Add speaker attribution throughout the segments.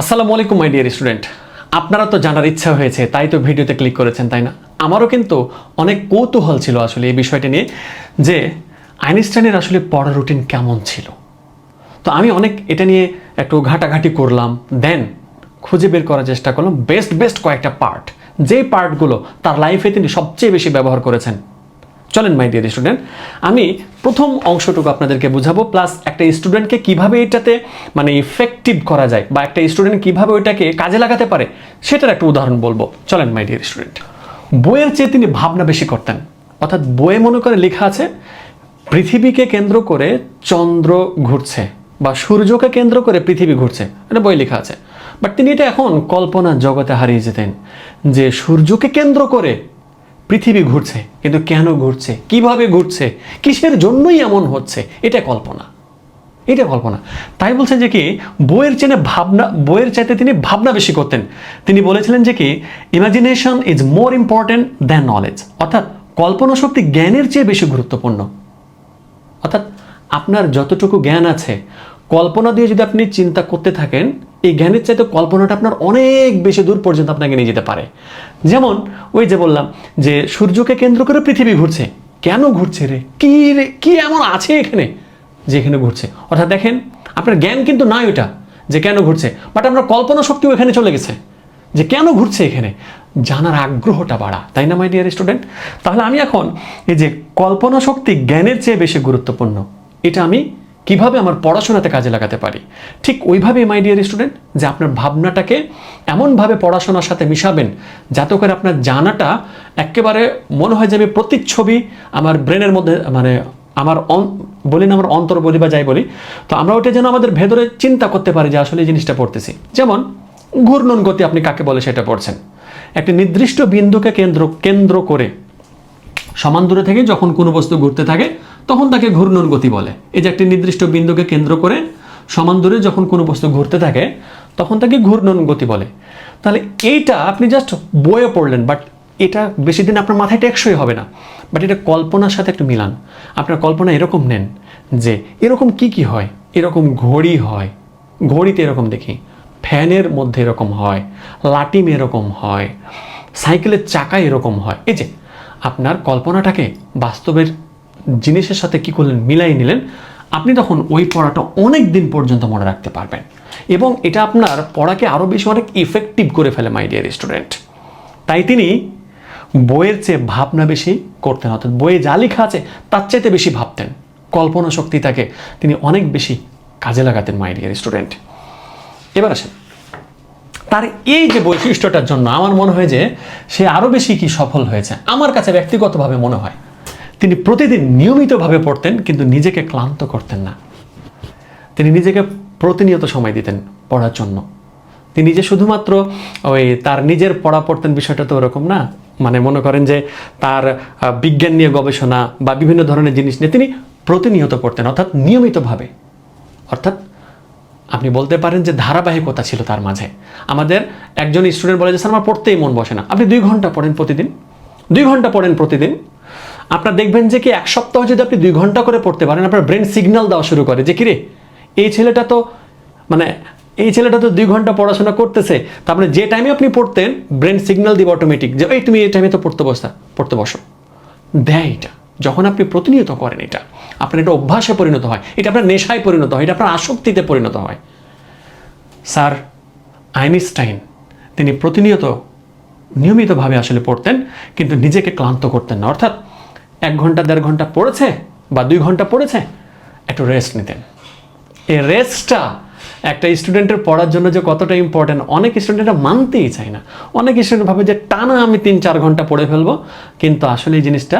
Speaker 1: আসসালামু আলাইকুম my dear student আপনারা তো জানার ইচ্ছা হয়েছে, তাই তো ভিডিওতে ক্লিক করেছেন, তাই না? আমারও কিন্তু অনেক কৌতূহল ছিল আসলে এই বিষয়টা নিয়ে যে আইনস্টাইনের আসলে পড়ার রুটিন কেমন ছিল। তো আমি অনেক এটা নিয়ে একটু ঘাটাঘাটি করলাম দেন খুঁজে বের করার চেষ্টা করলাম বেস্ট বেস্ট কয়েকটা পার্ট যে পার্টগুলো তার লাইফে তিনি সবচেয়ে বেশি ব্যবহার করেছেন চলেন মাই ডিয়ার স্টুডেন্ট আমি প্রথম অংশটুকু আপনাদেরকে বুঝাবো প্লাস একটা স্টুডেন্টকে কীভাবে এটাতে মানে ইফেক্টিভ করা যায়, বা একটা স্টুডেন্ট কীভাবে ওইটাকে কাজে লাগাতে পারে, সেটার একটা উদাহরণ বলব। চলেন মাই ডিয়ার স্টুডেন্ট বইয়ের চেয়ে তিনি ভাবনা বেশি করতেন। অর্থাৎ বইয়ে মনে করে লেখা আছে, পৃথিবীকে কেন্দ্র করে চন্দ্র ঘুরছে, বা সূর্যকে কেন্দ্র করে পৃথিবী ঘুরছে, এটা বই লেখা আছে। বাট তিনি এটা এখন কল্পনা জগতে হারিয়ে যেতেন, যে সূর্যকে কেন্দ্র করে পৃথিবী ঘুরছে, কিন্তু কেন ঘুরছে? কীভাবে ঘুরছে? কিসের জন্যই এমন হচ্ছে? এটা কল্পনা। এটা কল্পনা। তাই বলছেন যে কি, বইয়ের চেনে ভাবনা, বইয়ের চাইতে তিনি ভাবনা বেশি করতেন। তিনি বলেছিলেন যে কি imagination is more important than knowledge অর্থাৎ কল্পনা শক্তি জ্ঞানের চেয়ে বেশি গুরুত্বপূর্ণ। অর্থাৎ আপনার যতটুকু জ্ঞান আছে, কল্পনা দিয়ে যদি আপনি চিন্তা করতে থাকেন এই জ্ঞানের চাইতে কল্পনাটা আপনার অনেক বেশি দূর পর্যন্ত আপনাকে নিয়ে যেতে পারে। যেমন, ওই যে বললাম যে সূর্যকে কেন্দ্র করে পৃথিবী ঘুরছে। কেন ঘুরছে রে? কি রে? কি এমন আছে এখানে? যে এখানে ঘুরছে। অর্থাৎ দেখেন, আপনার জ্ঞান কিন্তু নাই ওইটা যে কেন ঘুরছে। বাট আপনার কল্পনা শক্তিও এখানে চলে গেছে যে কেন ঘুরছে এখানে? জানার আগ্রহটা বাড়া। তাই না মাই ডিয়ার স্টুডেন্ট তাহলে আমি এখন এই যে কল্পনা শক্তি জ্ঞানের চেয়ে বেশি গুরুত্বপূর্ণ, এটা আমি কীভাবে আমার পড়াশোনাতে কাজে লাগাতে পারি? ঠিক ওইভাবেই মাই ডিয়ার স্টুডেন্ট যে আপনার ভাবনাটাকে এমনভাবে পড়াশোনার সাথে মিশাবেন যাতে করে আপনার জানাটা একেবারে মনে হয় যে আমি প্রতিচ্ছবি আমার ব্রেনের মধ্যে মানে আমার অন- বলি না আমার অন্তর বলি বা যাই বলি, তো আমরা ওটা যেন আমাদের ভেতরে চিন্তা করতে পারি যে আসলে এই জিনিসটা পড়তেছি। যেমন ঘূর্ণন গতি আপনি কাকে বলে সেটা পড়ছেন? একটি নির্দিষ্ট বিন্দুকে কেন্দ্র কেন্দ্র করে সমান দূরে থেকে যখন কোনো বস্তু ঘুরতে থাকে তখন তাকে ঘূর্ণন গতি বলে। এই যে একটি নির্দিষ্ট বিন্দুকে কেন্দ্র করে সমান দূরে যখন কোনো বস্তু ঘুরতে থাকে, তখন তাকে ঘূর্ণন গতি বলে। তাহলে এইটা আপনি জাস্ট বইয়ে পড়লেন বাট এটা বেশি দিন আপনার মাথায় টেকসই হবে না। বাট এটা কল্পনার সাথে একটু মিলান। আপনার কল্পনা এরকম নেন যে এরকম কি কি হয়? এরকম ঘড়ি হয়। ঘড়িতে এরকম দেখি। ফ্যানের মধ্যে এরকম হয়। লাটিম এরকম হয়। সাইকেলের চাকা এরকম হয়। এই যে, আপনার কল্পনাটাকে বাস্তবের জিনিসের সাথে কি করলেন মিলাই নিলেন, আপনি তখন ওই পড়াটা অনেক দিন পর্যন্ত মনে রাখতে পারবেন। এবং এটা আপনার পড়াকে আরও বেশি অনেক ইফেক্টিভ করে ফেলে মাই ডিয়ার স্টুডেন্ট তাই তিনি বইয়ের চেয়ে ভাবনা বেশি করতেন, অর্থাৎ বইয়ে যা লেখা আছে তার চাইতে বেশি ভাবতেন। কল্পনা শক্তি তাকে তিনি অনেক বেশি কাজে লাগাতেন মাই ডিয়ার স্টুডেন্ট এবার আসেন। তার এই যে বৈশিষ্ট্যটার জন্য আমার মনে হয় যে সে আরও বেশি কি সফল হয়েছে, আমার কাছে ব্যক্তিগতভাবে মনে হয়। তিনি প্রতিদিন নিয়মিতভাবে পড়তেন, কিন্তু নিজেকে ক্লান্ত করতেন না। তিনি নিজেকে প্রতিনিয়ত সময় দিতেন পড়ার জন্য। তিনি যে শুধুমাত্র ওই তার নিজের পড়া পড়তেন বিষয়টা তো ওরকম না। মানে মনে করেন যে তার বিজ্ঞান নিয়ে গবেষণা বা বিভিন্ন ধরনের জিনিস নিয়ে তিনি প্রতিনিয়ত পড়তেন, অর্থাৎ নিয়মিতভাবে। অর্থাৎ আপনি বলতে পারেন যে ধারাবাহিকতা ছিল তার মাঝে। আমাদের একজন স্টুডেন্ট বলে যে, স্যার, আমার পড়তেই মন বসে না। আপনি দুই ঘণ্টা পড়েন প্রতিদিন। দুই ঘণ্টা পড়েন প্রতিদিন। আপনার দেখবেন যে কি এক সপ্তাহ যদি আপনি দুই ঘণ্টা করে পড়তে পারেন, আপনার ব্রেন সিগন্যাল দেওয়া শুরু করে যে কিরে এই ছেলেটা তো মানে এই ছেলেটা তো দুই ঘণ্টা পড়াশোনা করতেছে। তারপরে যে টাইমে আপনি পড়তেন ব্রেন সিগন্যাল দিবে অটোমেটিক যে, এই তুমি এই টাইমে তো পড়তে বসা, পড়তে বসো। দেয় এটা। যখন আপনি প্রতিনিয়ত করেন এটা, আপনার এটা অভ্যাসে পরিণত হয়, এটা আপনার নেশায় পরিণত হয়, এটা আপনার আসক্তিতে পরিণত হয়। স্যার, আইনস্টাইন, তিনি প্রতিনিয়ত নিয়মিতভাবে আসলে পড়তেন, কিন্তু নিজেকে ক্লান্ত করতেন না। অর্থাৎ এক ঘণ্টা, দেড় ঘণ্টা পড়েছে বা দুই ঘণ্টা পড়েছে, একটু রেস্ট নিতেন। এই রেস্টটা একটা স্টুডেন্টের পড়ার জন্য যে কতটা ইম্পর্টেন্ট অনেক স্টুডেন্টরা মানতেই চায় না। অনেক স্টুডেন্ট ভাবে যে টানা আমি তিন, চার ঘণ্টা পড়ে ফেলব, কিন্তু আসলে এই জিনিসটা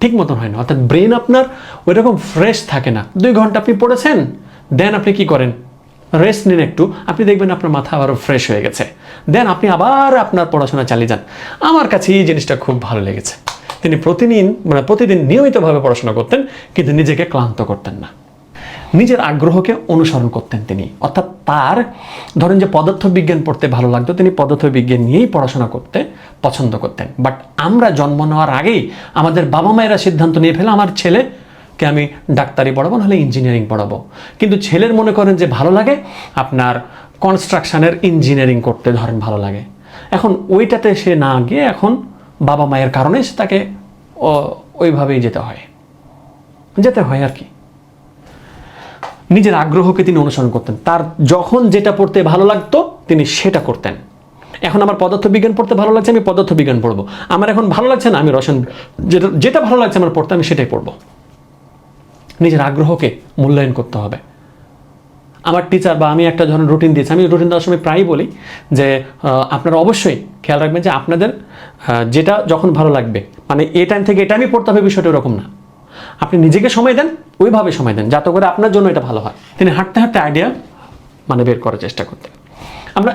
Speaker 1: ঠিক মতন হয় না। অর্থাৎ ব্রেন আপনার ওই রকম ফ্রেশ থাকে না। দুই ঘণ্টা আপনি পড়েছেন দেন আপনি কি করেন? রেস্ট নিন একটু। আপনি দেখবেন আপনার মাথা আবারও ফ্রেশ হয়ে গেছে। দেন আপনি আবার আপনার পড়াশোনা চালিয়ে যান। আমার কাছে এই জিনিসটা খুব ভালো লেগেছে। তিনি প্রতিদিন মানে প্রতিদিন নিয়মিতভাবে পড়াশোনা করতেন, কিন্তু নিজেকে ক্লান্ত করতেন না। নিজের আগ্রহকে অনুসরণ করতেন তিনি। অর্থাৎ তার, ধরেন যে পদার্থবিজ্ঞান পড়তে ভালো লাগতো, তিনি পদার্থবিজ্ঞান নিয়েই পড়াশোনা করতে পছন্দ করতেন। বাট আমরা জন্ম নেওয়ার আগেই আমাদের বাবা মায়েরা সিদ্ধান্ত নিয়ে ফেলে, আমার ছেলেকে আমি ডাক্তারি পড়াবো, নাহলে ইঞ্জিনিয়ারিং পড়াবো। কিন্তু ছেলের মনে করেন যে ভালো লাগে, আপনার কনস্ট্রাকশানের ইঞ্জিনিয়ারিং করতে ধরেন ভালো লাগে। এখন ওইটাতে সে না গিয়ে এখন বাবা মায়ের কারণে সে তাকে ওইভাবেই যেতে হয়। যেতে হয় আর কি। নিজের আগ্রহকে তিনি অনুসরণ করতেন। তার যখন যেটা পড়তে ভালো লাগতো, তিনি সেটা করতেন। এখন আমার পদার্থ বিজ্ঞান পড়তে ভালো লাগছে, আমি পদার্থ বিজ্ঞান পড়ব। আমার এখন ভালো লাগছে না, আমি রসায়ন, যেটা যেটা ভালো লাগছে আমার পড়তে, আমি সেটাই পড়ব। নিজের আগ্রহকে মূল্যায়ন করতে হবে। আমার টিচার বা আমি একটা ধরনের রুটিন দিয়েছি, আমি রুটিন দেওয়ার সময় প্রায়ই বলি যে আপনারা অবশ্যই খেয়াল রাখবেন যে আপনাদের যেটা যখন ভালো লাগবে মানে এ টাইম থেকে এটা আমি পড়তে হবে বিষয়টা ওরকম না। আপনি নিজেকে সময় দেন, ওইভাবে সময় দেন, যাতে করে আপনার জন্য এটা ভালো হয়। তিনি হাঁটতে হাঁটতে আইডিয়া মানে বের করার চেষ্টা করতেন। আমরা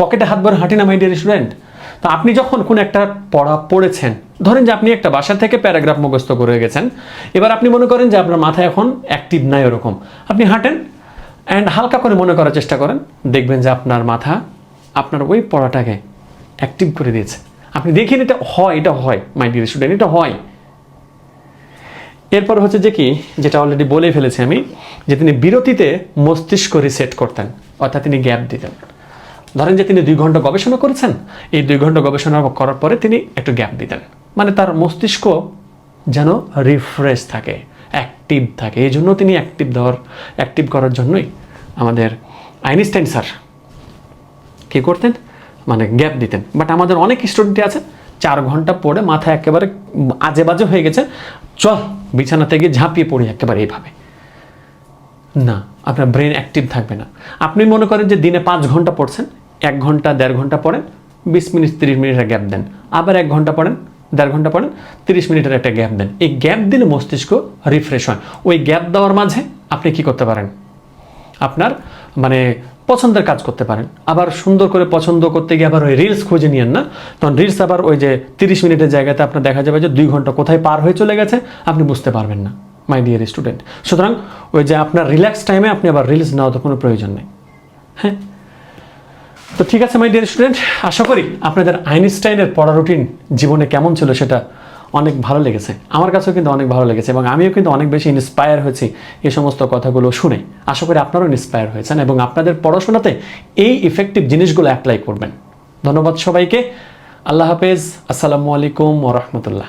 Speaker 1: পকেটে হাত ভরে হাঁটি না মাই ডিয়ার স্টুডেন্ট তো আপনি যখন কোন একটা পড়া পড়েছেন, ধরেন যে আপনি একটা বাসা থেকে প্যারাগ্রাফ মুখস্থ করে গেছেন, এবার আপনি মনে করেন যে আপনার মাথায় এখন অ্যাক্টিভ নাই ওরকম। আপনি হাঁটেন অ্যান্ড হালকা করে মনে করার চেষ্টা করেন। দেখবেন যে আপনার মাথা, আপনার ওই পড়াটাকে অ্যাক্টিভ করে দিয়েছে। আপনি দেখেন এটা হয় এটা হয় মাই ডিয়ার স্টুডেন্ট এটা হয়। এরপর হচ্ছে যে কি, যেটা অলরেডি বলে ফেলেছি আমি, যে তিনি বিরতিতে মস্তিষ্ক রিসেট করতেন, অর্থাৎ তিনি গ্যাপ দিতেন। ধরেন যে তিনি দুই ঘণ্টা গবেষণা করেছেন, এই দুই ঘণ্টা গবেষণা করার পরে তিনি একটু গ্যাপ দিতেন। মানে তার মস্তিষ্ক যেন রিফ্রেশ থাকে। অ্যাক্টিভ থাকে। এই জন্য তিনি অ্যাক্টিভ দেওয়ার অ্যাক্টিভ করার জন্যই আমাদের আইনস্টাইন স্যার কী করতেন? মানে গ্যাপ দিতেন। বাট আমাদের অনেক স্টুডেন্টই আছে, চার ঘণ্টা পড়ে মাথা একেবারে আজে বাজে হয়ে গেছে। চল, বিছানাতে গিয়ে ঝাঁপিয়ে পড়ি একেবারে এইভাবে। না, আপনার ব্রেন অ্যাক্টিভ থাকবে না। আপনি মনে করেন যে দিনে পাঁচ ঘণ্টা পড়ছেন, এক ঘণ্টা, দেড় ঘণ্টা পড়েন, বিশ মিনিট, তিরিশ মিনিটের গ্যাপ দেন। আবার এক ঘণ্টা পড়েন দেড় ঘণ্টা পড়েন তিরিশ মিনিটের একটা গ্যাপ দেন। এই গ্যাপ দিলে মস্তিষ্ক রিফ্রেশ হয়। ওই গ্যাপ দেওয়ার মাঝে আপনি কি করতে পারেন? আপনার মানে পছন্দের কাজ করতে পারেন। আবার সুন্দর করে পছন্দ করতে গিয়ে আবার ওই রিলস খুঁজে নিয়েন না। তখন রিলস আবার ওই যে তিরিশ মিনিটের জায়গাতে আপনার দেখা যাবে যে দুই ঘণ্টা কোথায় পার হয়ে চলে গেছে, আপনি বুঝতে পারবেন না মাই ডিয়ার স্টুডেন্ট সুতরাং ওই যে আপনার রিল্যাক্স টাইমে আপনি আবার রিলস নেওয়া তো কোনো প্রয়োজন নেই। হ্যাঁ? তো ঠিক আছে মাই ডিয়ার স্টুডেন্ট আশা করি আপনাদের আইনস্টাইনের পড়া রুটিন জীবনে কেমন ছিল সেটা অনেক ভালো লেগেছে। আমার কাছেও কিন্তু অনেক ভালো লেগেছে এবং আমিও কিন্তু অনেক বেশি ইন্সপায়ার হয়েছি এই সমস্ত কথাগুলো শুনে। আশা করি আপনারাও ইন্সপায়ার হয়েছেন এবং আপনাদের পড়াশোনাতে এই ইফেক্টিভ জিনিসগুলো অ্যাপ্লাই করবেন। ধন্যবাদ সবাইকে। আল্লাহ হাফেজ। আসসালামু আলাইকুম ওরহমতুল্লাহ